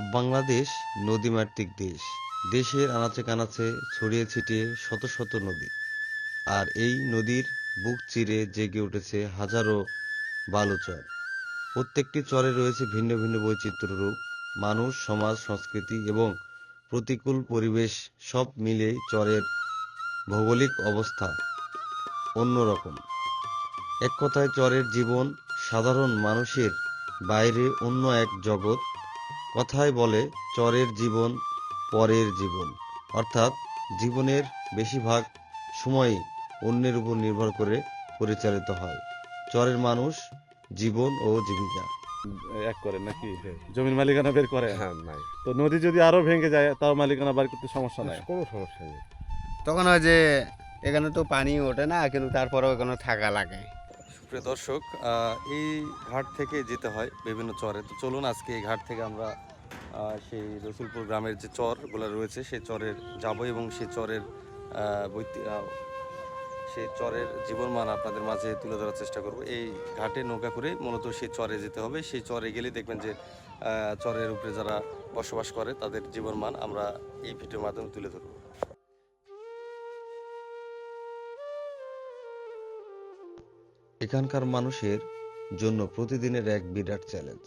বাংলাদেশ নদীমাতৃক দেশ। দেশের আনাচে কানাচে ছড়িয়ে ছিটিয়ে শত শত নদী। আর এই নদীর বুক চিরে জেগে উঠেছে হাজারো বালুচর। প্রত্যেকটি চরে রয়েছে ভিন্ন ভিন্ন বৈচিত্র্য রূপ। মানুষ, সমাজ, সংস্কৃতি এবং প্রতিকূল পরিবেশ সব মিলেই চরের ভৌগোলিক অবস্থা অন্যরকম। এক কথায় চরের জীবন সাধারণ মানুষের বাইরে অন্য এক জগৎ কথায় বলে চরের জীবন পরের জীবন। অর্থাৎ জীবনের বেশিরভাগ সময়ই অন্যের উপর নির্ভর করে পরিচালিত হয়। চরের মানুষ জীবন ও জীবিকা। এক করে নাকি? জমির মালিকানা বের করে? হ্যাঁ নাই। তো নদী যদি আরও ভেঙে যায় তাও মালিকানা বার করতে সমস্যা নাই? কোনো সমস্যা নেই। তখন হয় যে এখানে তো পানি ওঠে না কিন্তু তারপরেও এখানে থাকা লাগে। সুপ্রিয় দর্শক এই ঘাট থেকে যেতে হয় বিভিন্ন চরে। তো চলুন আজকে এই ঘাট থেকে আমরা সেই রসুলপুর গ্রামের যে চরগুলো রয়েছে, সেই চরের যাব এবং সেই চরের সেই চরের জীবনমান আপনাদের মাঝে তুলে ধরার চেষ্টা করব। এই ঘাটে নৌকা করে মূলত সেই চরে যেতে হবে। সেই চরে গেলে দেখবেন যে চরের উপরে যারা বসবাস করে, তাদের জীবনমান আমরা এই ভিডিওর মাধ্যমে তুলে ধরব। এখানকার মানুষের জন্য প্রতিদিনের এক বিরাট চ্যালেঞ্জ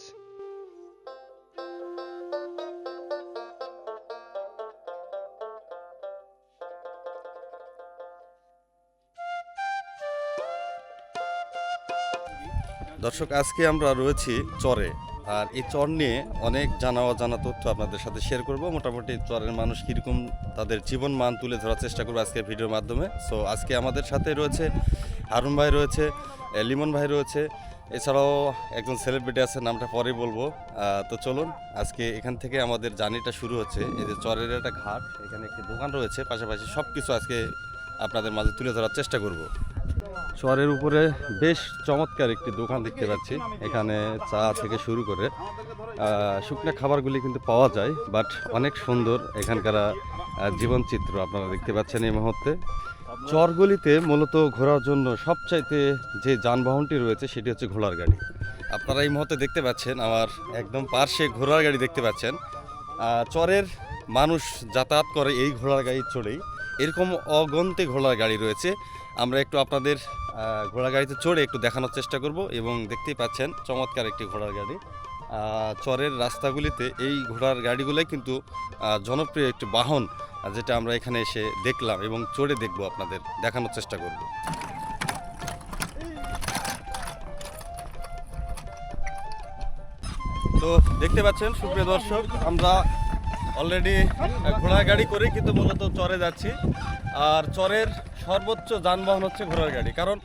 দর্শক, আজকে আমরা রয়েছি চরে। আর এই চর নিয়ে অনেক জানা অজানা তথ্য আপনাদের সাথে শেয়ার করব। মোটামুটি চরের মানুষ কীরকম তাদের জীবন মান তুলে ধরার চেষ্টা করব আজকের ভিডিওর মাধ্যমে। সো আজকে আমাদের সাথে রয়েছে হারুন ভাই রয়েছে লিমন ভাই রয়েছে, এছাড়াও একজন সেলিব্রিটি আছে, নামটা পরেই বলব। তো চলুন, আজকে এখান থেকে আমাদের জার্নিটা শুরু হচ্ছে। এই যে চরের একটা ঘাট, এখানে একটি দোকান রয়েছে, পাশাপাশি সব কিছু আজকে আপনাদের মাঝে তুলে ধরার চেষ্টা করব। চরের উপরে বেশ চমৎকার একটি দোকান দেখতে পাচ্ছি, এখানে চা থেকে শুরু করে শুকনো খাবারগুলি কিন্তু পাওয়া যায়, বাট অনেক সুন্দর এখানকার জীবনচিত্র আপনারা দেখতে পাচ্ছেন এই মুহূর্তে। চরগুলিতে মূলত ঘোরার জন্য সবচাইতে যে যানবাহনটি রয়েছে, সেটি হচ্ছে ঘোড়ার গাড়ি। আপনারা এই মুহূর্তে দেখতে পাচ্ছেন, আমার একদম পার্শ্বে ঘোড়ার গাড়ি দেখতে পাচ্ছেন। চরের মানুষ যাতায়াত করে এই ঘোড়ার গাড়ি চড়েই। এরকম অগন্তি ঘোড়ার গাড়ি রয়েছে। আমরা একটু আপনাদের ঘোড়া গাড়িতে চড়ে একটু দেখানোর চেষ্টা করব এবং দেখতেই পাচ্ছেন চমৎকার একটি ঘোড়ার গাড়ি। চরের রাস্তাগুলিতে এই ঘোড়ার গাড়িগুলোই কিন্তু জনপ্রিয় একটি বাহন যেটা আমরা এখানে এসে দেখলাম এবং চড়ে দেখব আপনাদের, দেখানোর চেষ্টা করব। তো দেখতে পাচ্ছেন, সুপ্রিয় দর্শক, আমরা অলরেডি ঘোড়ার গাড়ি করে কিন্তু মূলত চরে যাচ্ছি। আর চরের সর্বোচ্চ যানবাহন হচ্ছে ঘোড়ার গাড়ি। কারণ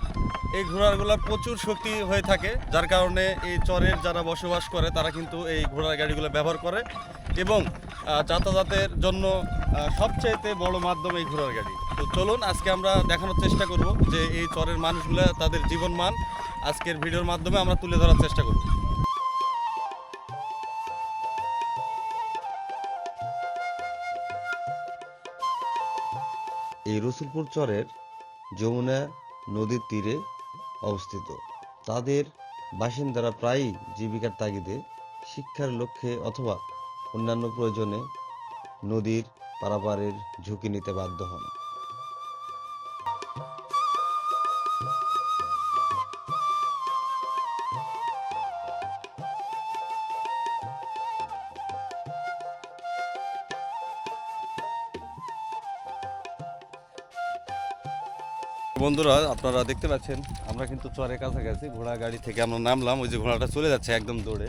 এই ঘোড়াগুলোর প্রচুর শক্তি হয়ে থাকে, যার কারণে এই চরের যারা বসবাস করে, তারা কিন্তু এই ঘোড়ার গাড়িগুলো ব্যবহার করে এবং যাতায়াতের জন্য সবচাইতে বড় মাধ্যম এই ঘোড়ার গাড়ি। তো চলুন, আজকে আমরা দেখানোর চেষ্টা করব যে এই চরের মানুষগুলো তাদের জীবন মান আজকের ভিডিওর মাধ্যমে আমরা তুলে ধরার চেষ্টা করব। এই রসুলপুর চরের যমুনা নদীর তীরে অবস্থিত। তাদের বাসিন্দারা প্রায়ই জীবিকার তাগিদে, শিক্ষার লক্ষ্যে অথবা অন্যান্য প্রয়োজনে নদীর পারাপারের ঝুঁকি নিতে বাধ্য হন। বন্ধুরা, আপনারা দেখতে পাচ্ছেন, আমরা কিন্তু চরের কাছাকাছি, ঘোড়া গাড়ি থেকে আমরা নামলাম, ওই যে ঘোড়াটা চলে যাচ্ছে একদম দৌড়ে।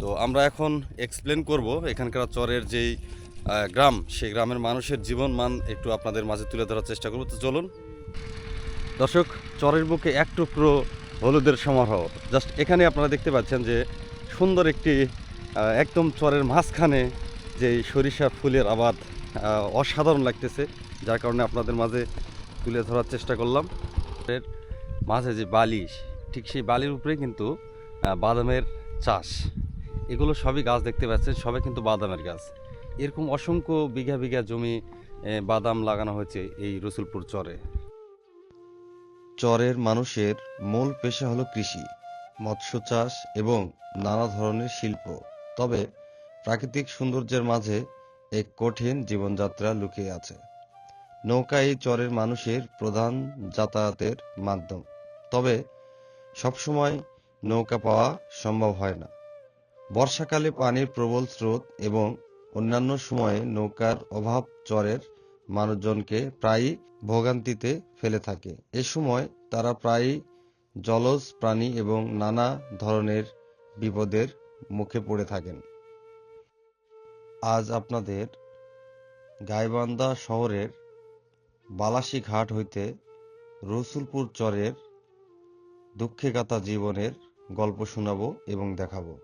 তো আমরা এখন এক্সপ্লেন করব, এখানকার চরের যেই গ্রাম, সেই গ্রামের মানুষের জীবন মান একটু আপনাদের মাঝে তুলে ধরার চেষ্টা করব। তো চলুন। দর্শক, চরের বুকে এক টুকরো হলুদের সমারোহ। জাস্ট এখানে আপনারা দেখতে পাচ্ছেন যে সুন্দর একটি একদম চরের মাঝখানে যে সরিষা ফুলের আবাদ অসাধারণ লাগতেছে। যার কারণে আপনাদের মাঝে তুলে ধরার চেষ্টা করলাম। এর মাঝে যে বালি, ঠিক সেই বালির উপরে কিন্তু বাদামের চাষ। এগুলো সবই গাছ দেখতে পাচ্ছেন, সবই কিন্তু বাদামের গাছ। এরকম অসংখ্য বিঘা বিঘা জমি বাদাম লাগানো হয়েছে এই রসুলপুর চরে। চরের মানুষের মূল পেশা হলো কৃষি, মৎস্য চাষ এবং নানা ধরনের শিল্প। তবে প্রাকৃতিক সৌন্দর্যের মাঝে এক কঠিন জীবনযাত্রা লুকিয়ে আছে। নৌকা এই চরের মানুষের প্রধান যাতায়াতের মাধ্যম। তবে সবসময় নৌকা পাওয়া সম্ভব হয় না। বর্ষাকালে পানির প্রবল স্রোত এবং অন্যান্য সময়ে নৌকার অভাব চরের মানুষজনকে প্রায়ই ভোগান্তিতে ফেলে থাকে। এ সময় তারা প্রায়ই জলজ প্রাণী এবং নানা ধরনের বিপদের মুখে পড়ে থাকেন। আজ আপনাদের গাইবান্ধা শহরের বালাসী ঘাট হইতে রসুলপুর চরের দুঃখে কাতা জীবনের গল্প শোনাবো এবং দেখাবো।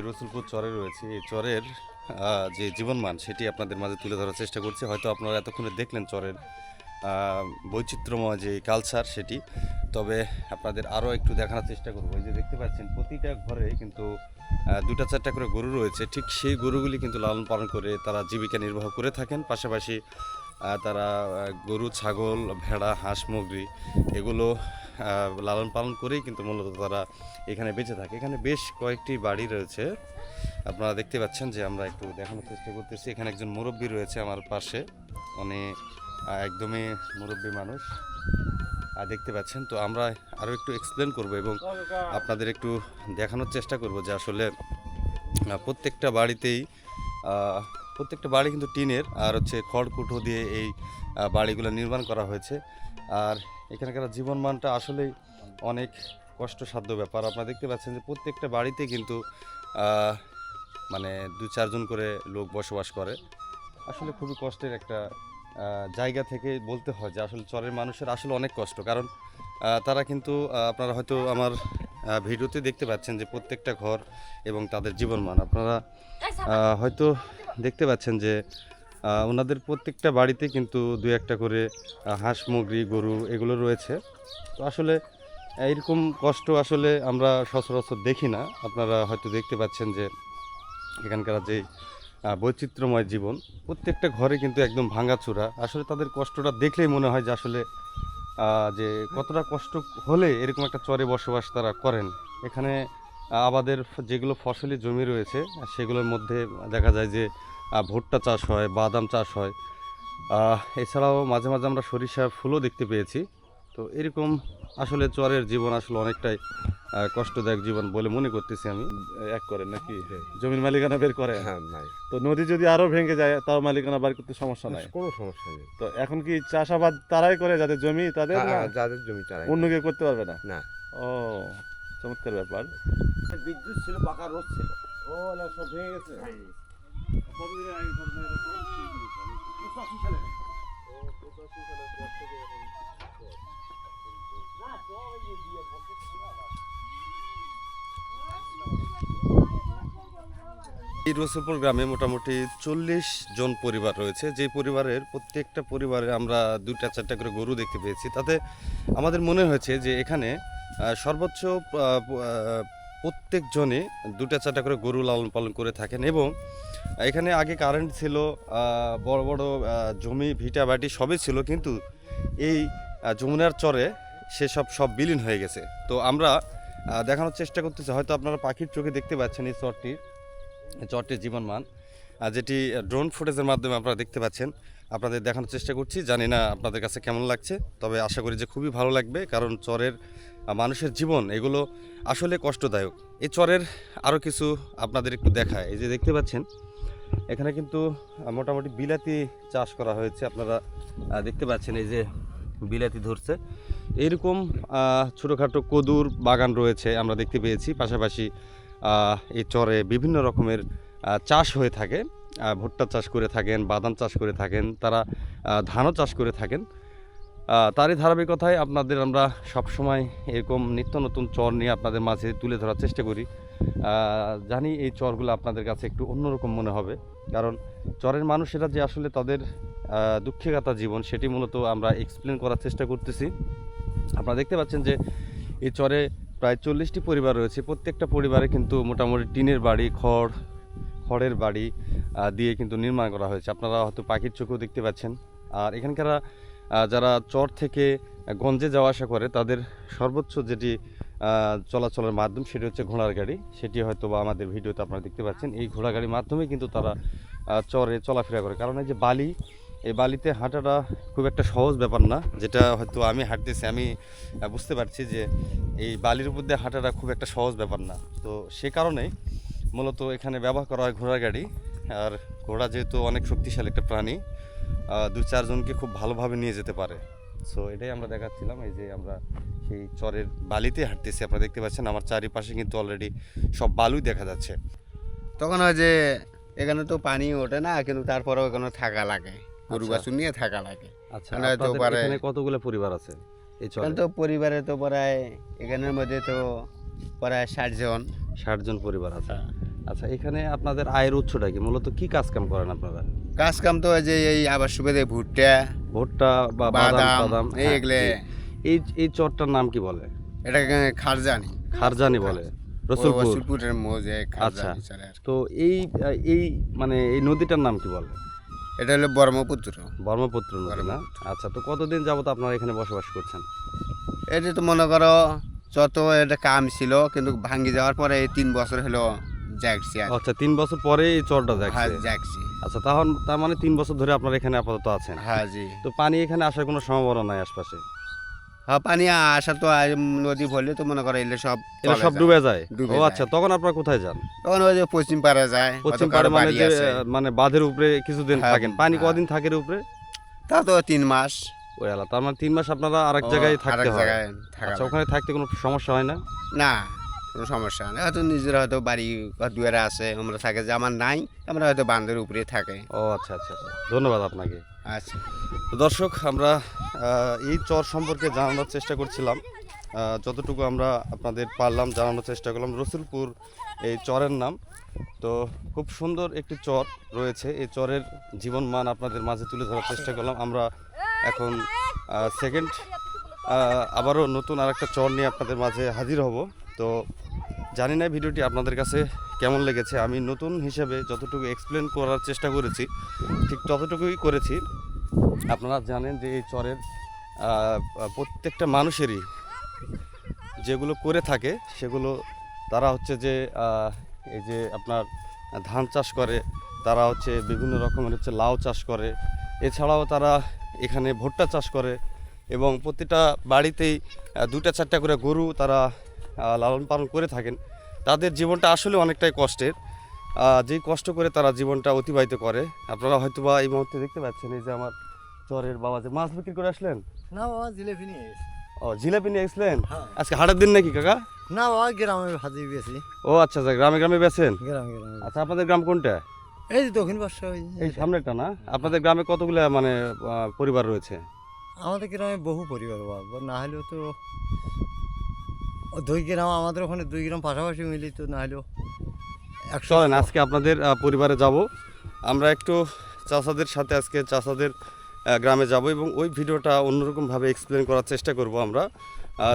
রসুলপুর চরে রয়েছে। এই চরের যে জীবনমান, সেটি আপনাদের মাঝে তুলে ধরার চেষ্টা করছি। হয়তো আপনারা এতক্ষণে দেখলেন চরের বৈচিত্র্যময় যে কালচার সেটি। তবে আপনাদের আরও একটু দেখানোর চেষ্টা করব। এই যে দেখতে পাচ্ছেন, প্রতিটা ঘরে কিন্তু দুটা চারটা করে গরু রয়েছে। ঠিক সেই গরুগুলি কিন্তু লালন পালন করে তারা জীবিকা নির্বাহ করে থাকেন। পাশাপাশি তারা গরু, ছাগল, ভেড়া, হাঁস, মুরগি, এগুলো লালন পালন করেই কিন্তু মূলত তারা এখানে বেঁচে থাকে। এখানে বেশ কয়েকটি বাড়ি রয়েছে। আপনারা দেখতে পাচ্ছেন যে আমরা একটু দেখানোর চেষ্টা করতেছি। এখানে একজন মুরব্বী রয়েছে আমার পাশে। উনি একদমই মুরব্বী মানুষ। আর দেখতে পাচ্ছেন, তো আমরা আরও একটু এক্সপ্লেন করব এবং আপনাদের একটু দেখানোর চেষ্টা করব যে আসলে প্রত্যেকটা বাড়িতেই প্রত্যেকটা বাড়ি কিন্তু টিনের আর হচ্ছে খড়কুটো দিয়ে এই বাড়িগুলো নির্মাণ করা হয়েছে। আর এখানকার জীবনমানটা আসলেই অনেক কষ্টসাধ্য ব্যাপার। আপনারা দেখতে পাচ্ছেন যে প্রত্যেকটা বাড়িতে কিন্তু মানে দু চারজন করে লোক বসবাস করে। আসলে খুবই কষ্টের একটা জায়গা থেকে বলতে হয় যে আসলে চরের মানুষের আসলে অনেক কষ্ট। কারণ তারা কিন্তু আপনারা হয়তো আমার ভিডিওতে দেখতে পাচ্ছেন যে প্রত্যেকটা ঘর এবং তাদের জীবনমান। আপনারা হয়তো দেখতে পাচ্ছেন যে ওনাদের প্রত্যেকটা বাড়িতে কিন্তু দু একটা করে হাঁস, মুরগি, গরু এগুলো রয়েছে। তো আসলে এইরকম কষ্ট আসলে আমরা সচরাচর দেখি না। আপনারা হয়তো দেখতে পাচ্ছেন যে এখানকার যে বৈচিত্র্যময় জীবন, প্রত্যেকটা ঘরে কিন্তু একদম ভাঙাচোরা। আসলে তাদের কষ্টটা দেখলেই মনে হয় যে আসলে যে কতটা কষ্ট হলে এরকম একটা চরে বসবাস তারা করেন। এখানে আবাদের যেগুলো ফসলি জমি রয়েছে সেগুলোর মধ্যে দেখা যায় যে ভুট্টা চাষ হয়, বাদাম চাষ হয়। এছাড়াও মাঝে মাঝে আমরা সরিষা ফুলও দেখতে পেয়েছি। তো এরকম আসলে চরের জীবন আসলে অনেকটাই কষ্টদায়ক জীবন বলে মনে করতেছি আমি। এক করে নাকি? জমির মালিকানা বের করে? হ্যাঁ নাই। তো নদী যদি আরও ভেঙে যায় তাও মালিকানা বার করতে সমস্যা নাই? কোনো সমস্যা নেই। তো এখন কি চাষাবাদ তারাই করে যাদের জমি তাদের হ্যাঁ, যাদের জমি তারা অন্য কেউ করতে পারবে না? না। ও চমৎকার ব্যাপার। বিদ্যুৎ ছিল পাকা রোদ ছিল। ও না সব ভেঙে গেছে। এই রসুলপুর গ্রামে মোটামুটি চল্লিশ জন পরিবার রয়েছে। যে পরিবারের প্রত্যেকটা পরিবারে আমরা দুইটা, চারটা করে গরু দেখতে পেয়েছি। তাতে আমাদের মনে হয়েছে যে এখানে সর্বোচ্চ প্রত্যেকজনে দুটা চারটা করে গরু লালন পালন করে থাকেন এবং এখানে আগে কারেন্ট ছিল বড় বড় জমি, ভিটা, বাটি সবই ছিল। কিন্তু এই যমুনার চরে সেসব সব বিলীন হয়ে গেছে। তো আমরা দেখানোর চেষ্টা করতেছি। হয়তো আপনারা পাখির চোখে দেখতে পাচ্ছেন এই চরটি চরটির জীবনমান। যেটি ড্রোন ফুটেজের মাধ্যমে আপনারা দেখতে পাচ্ছেন, আপনাদের দেখানোর চেষ্টা করছি। জানি না আপনাদের কাছে কেমন লাগছে, তবে আশা করি যে খুবই ভালো লাগবে, কারণ চরের মানুষের জীবন এগুলো আসলে কষ্টদায়ক। এই চরের আরও কিছু আপনাদের একটু দেখায়। এই যে দেখতে পাচ্ছেন, এখানে কিন্তু মোটামুটি বিলাতি চাষ করা হয়েছে। আপনারা দেখতে পাচ্ছেন এই যে বিলাতি ধরছে। এরকম ছোটোখাটো কদুর বাগান রয়েছে, আমরা দেখতে পেয়েছি। পাশাপাশি এই চরে বিভিন্ন রকমের চাষ হয়ে থাকে। ভুট্টা চাষ করে থাকেন, বাদাম চাষ করে থাকেন, তারা ধানও চাষ করে থাকেন। তারই ধারাবাহিকতায় আপনাদের আমরা সবসময় এরকম নিত্য নতুন চর নিয়ে আপনাদের মাঝে তুলে ধরার চেষ্টা করি। জানি এই চরগুলো আপনাদের কাছে একটু অন্যরকম মনে হবে। কারণ চরের মানুষেরা যে আসলে তাদের আহ, দুঃখে কাতা জীবন সেটি মূলত আমরা এক্সপ্লেন করার চেষ্টা করতেছি। আপনারা দেখতে পাচ্ছেন যে এই চরে প্রায় চল্লিশটি পরিবার রয়েছে। প্রত্যেকটা পরিবারে কিন্তু মোটামুটি টিনের বাড়ি খড় খড়ের বাড়ি দিয়ে কিন্তু নির্মাণ করা হয়েছে। আপনারা হয়তো পাখির চোখেও দেখতে পাচ্ছেন। আর এখানকার যারা চর থেকে গঞ্জে যাওয়া আসা করে তাদের সর্বোচ্চ যেটি চলাচলের মাধ্যম সেটি হচ্ছে ঘোড়ার গাড়ি। সেটি হয়তো বা আমাদের ভিডিওতে আপনারা দেখতে পাচ্ছেন। এই ঘোড়া গাড়ির মাধ্যমে কিন্তু তারা চরে চলাফেরা করে। কারণ এই যে বালি এই বালিতে হাঁটাটা খুব একটা সহজ ব্যাপার না, যেটা হয়তো আমি হাঁটতেছি। আমি বুঝতে পারছি যে এই বালির উপর দিয়ে হাঁটাটা খুব একটা সহজ ব্যাপার না। তো সে কারণেই মূলত এখানে ব্যবহার করা হয় ঘোড়ার গাড়ি। আর ঘোড়া যেহেতু অনেক শক্তিশালী একটা প্রাণী দু চারজনকে খুব ভালোভাবে নিয়ে যেতে পারে। সো এটাই আমরা দেখাচ্ছিলাম, এই যে আমরা সেই চরের বালিতে হাঁটতেছি। আপনারা দেখতে পাচ্ছেন, আমার চারিপাশে কিন্তু অলরেডি সব বালুই দেখা যাচ্ছে। তখন হয় যে এখানে তো পানি ওঠে না, কিন্তু তারপরেও এখানে থাকা লাগে। গরু আচ্ছা। বাছুর নিয়ে থাকা লাগে। আচ্ছা এখানে কতগুলো পরিবার আছে এখানে তো পরিবারে তো প্রায় এখানের মধ্যে তো প্রায় ষাট জন। ষাট জন পরিবার আছে। আচ্ছা এখানে আপনাদের আয়ের উৎসটা কি? মূলত কি কাজ কাম করেন আপনারা? কাজ কাম তো যে এই আবার সুবিধে ভুট্টা ভুট্টা বা বাদাম বাদাম বাদাম। এই এগুলো। এই এই চরটার নাম কি বলে? এটাকে খারজানি। খারজানি বলে। রসুলপুর। রসুলপুরের মোজে আচ্ছা। খারজানি তো এই এই মানে এই নদীটার নাম কি বলে? এটা হলো ব্রহ্মপুত্র। ব্রহ্মপুত্র নদী না? আচ্ছা তো কতদিন যাবত আপনারা এখানে বসবাস করছেন? এটা তো মনে করো যত এটা কাম ছিল কিন্তু ভাঙ্গি যাওয়ার পরে এই তিন বছর হলো জাগছি আচ্ছা তিন বছর পরে এই চরটা হ্যাঁ জাগছি। আচ্ছা তখন তার মানে তিন বছর ধরে আপনারা এখানে আপাতত আছেন। হ্যাঁ জি। তো পানি এখানে আসার কোনো সম্ভাবনা নাই আশপাশে? হ্যাঁ পানি আসা তো নদী ভরলে তো মনে করো এলে সব এটা চলে সব ডুবে যায়। ও আচ্ছা তখন আপনারা কোথায় যান? তখন ওই যে পশ্চিম পাড়ে যায় পশ্চিম পাড়ে মানে যে মানে বাঁধের উপরে কিছুদিন হ্যাঁ, থাকেন। পানি হ্যাঁ। কদিন থাকে উপরে? তা তো তিন মাস। ওই আলা তার মানে তিন মাস আপনারা আরেক জায়গায় থাকতে হয়। আচ্ছা ওখানে থাকতে কোনো সমস্যা হয় না? না কোনো সমস্যা নেই হয়তো নিজের হয়তো বাড়ি দুয়ারে আছে আমরা থাকে যে আমার নাই আমরা হয়তো বান্ধের উপরে থাকে। ও আচ্ছা আচ্ছা আচ্ছা। ধন্যবাদ আপনাকে। আচ্ছা। দর্শক, আমরা এই চর সম্পর্কে জানানোর চেষ্টা করছিলাম। যতটুকু আমরা আপনাদের পারলাম জানানোর চেষ্টা করলাম, রসুলপুর এই চরের নাম। তো খুব সুন্দর একটি চর রয়েছে। এই চরের জীবন মান আপনাদের মাঝে তুলে ধরার চেষ্টা করলাম। আমরা এখন সেকেন্ড আবারও নতুন আর একটা চর নিয়ে আপনাদের মাঝে হাজির হব। তো জানি না ভিডিওটি আপনাদের কাছে কেমন লেগেছে। আমি নতুন হিসেবে যতটুকু এক্সপ্লেন করার চেষ্টা করেছি, ঠিক ততটুকুই করেছি। আপনারা জানেন যে এই চরের প্রত্যেকটা মানুষেরই যেগুলো করে থাকে, সেগুলো তারা হচ্ছে যে এই যে আপনার ধান চাষ করে, তারা হচ্ছে বিভিন্ন রকমের হচ্ছে লাউ চাষ করে। এছাড়াও তারা এখানে ভুট্টা চাষ করে এবং প্রতিটা বাড়িতেই দুটা চারটা করে গরু তারা লালন পালন করে থাকেন তাদের জীবনটা আসলে অনেকটাই কষ্টের। যেই কষ্ট করে তারা জীবনটা অতিবাহিত করে আপনারা হয়তো বা এই মুহূর্তে দেখতে পাচ্ছেন এই যে আমার চরের বাবা যে মাছ বিক্রি করে আসলেন? না বাবা জিলেপি নিয়ে ও জিলাপি নিয়ে আসলেন হ্যাঁ। আজকে হাটের দিন নাকি কাকা? না বাবা গ্রামে ভাজি বেশি ও আচ্ছা আচ্ছা গ্রামে গ্রামে বেছেন গ্রামে গ্রামে আচ্ছা আপনাদের গ্রাম কোনটা? এই যে দক্ষিণ পাশে এই সামনেটা না? আপনাদের গ্রামে কতগুলো মানে পরিবার রয়েছে? আমাদের গ্রামে বহু পরিবার বাবা না হলেও তো দুই গ্রাম আমাদের ওখানে দুই গ্রাম পাশাপাশি মিলি তো না হলেও একশো চলেন আজকে আপনাদের পরিবারে যাব। আমরা একটু চাষাদের সাথে আজকে চাষাদের গ্রামে যাব এবং ওই ভিডিওটা অন্যরকমভাবে এক্সপ্লেন করার চেষ্টা করব আমরা।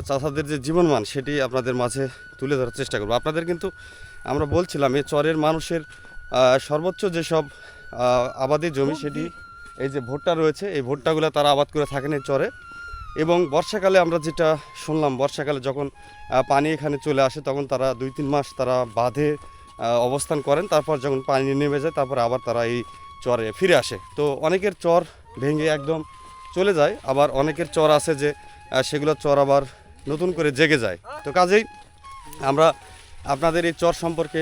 চাষাদের যে জীবনমান সেটি আপনাদের মাঝে তুলে ধরার চেষ্টা করব। আপনাদের কিন্তু আমরা বলছিলাম এই চরের মানুষের সর্বোচ্চ যেসব আবাদি জমি সেটি এই যে ভুট্টা রয়েছে এই ভুট্টাগুলো তারা আবাদ করে থাকেন এই চরে। এবং বর্ষাকালে আমরা যেটা শুনলাম, বর্ষাকালে যখন পানি এখানে চলে আসে তখন তারা দুই তিন মাস তারা বাঁধে অবস্থান করেন। তারপর যখন পানি নেমে যায়, তারপর আবার তারা এই চরে ফিরে আসে। তো অনেকের চর ভেঙে একদম চলে যায়, আবার অনেকের চর আছে যে সেগুলো চর আবার নতুন করে জেগে যায়। তো কাজেই আমরা আপনাদের এই চর সম্পর্কে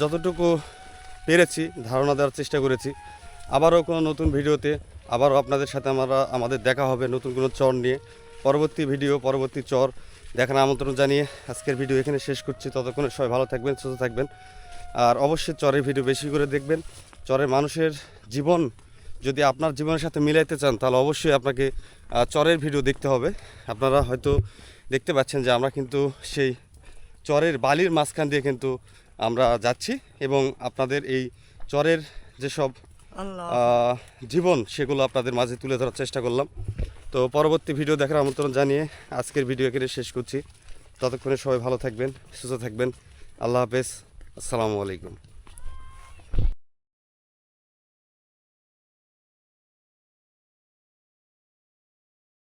যতটুকু পেরেছি, ধারণা দেওয়ার চেষ্টা করেছি। আবারও কোনো নতুন ভিডিওতে আবারও আপনাদের সাথে আমরা আমাদের দেখা হবে নতুন কোনো চর নিয়ে। পরবর্তী ভিডিও পরবর্তী চর দেখার আমন্ত্রণ জানিয়ে আজকের ভিডিও এখানে শেষ করছি। ততক্ষণে সবাই ভালো থাকবেন, সুস্থ থাকবেন। আর অবশ্যই চরের ভিডিও বেশি করে দেখবেন। চরের মানুষের জীবন যদি আপনার জীবনের সাথে মিলাইতে চান, তাহলে অবশ্যই আপনাকে চরের ভিডিও দেখতে হবে। আপনারা হয়তো দেখতে পাচ্ছেন যে আমরা কিন্তু সেই চরের বালির মাঝখান দিয়ে কিন্তু আমরা যাচ্ছি এবং আপনাদের এই চরের যেসব জীবন সেগুলো আপনাদের মাঝে তুলে ধরার চেষ্টা করলাম। তো পরবর্তী ভিডিও দেখার আমন্ত্রণ জানিয়ে আজকের ভিডিও এখানে শেষ করছি। ততক্ষণে সবাই ভালো থাকবেন, সুস্থ থাকবেন। আল্লাহ হাফেজ। আসসালামু আলাইকুম।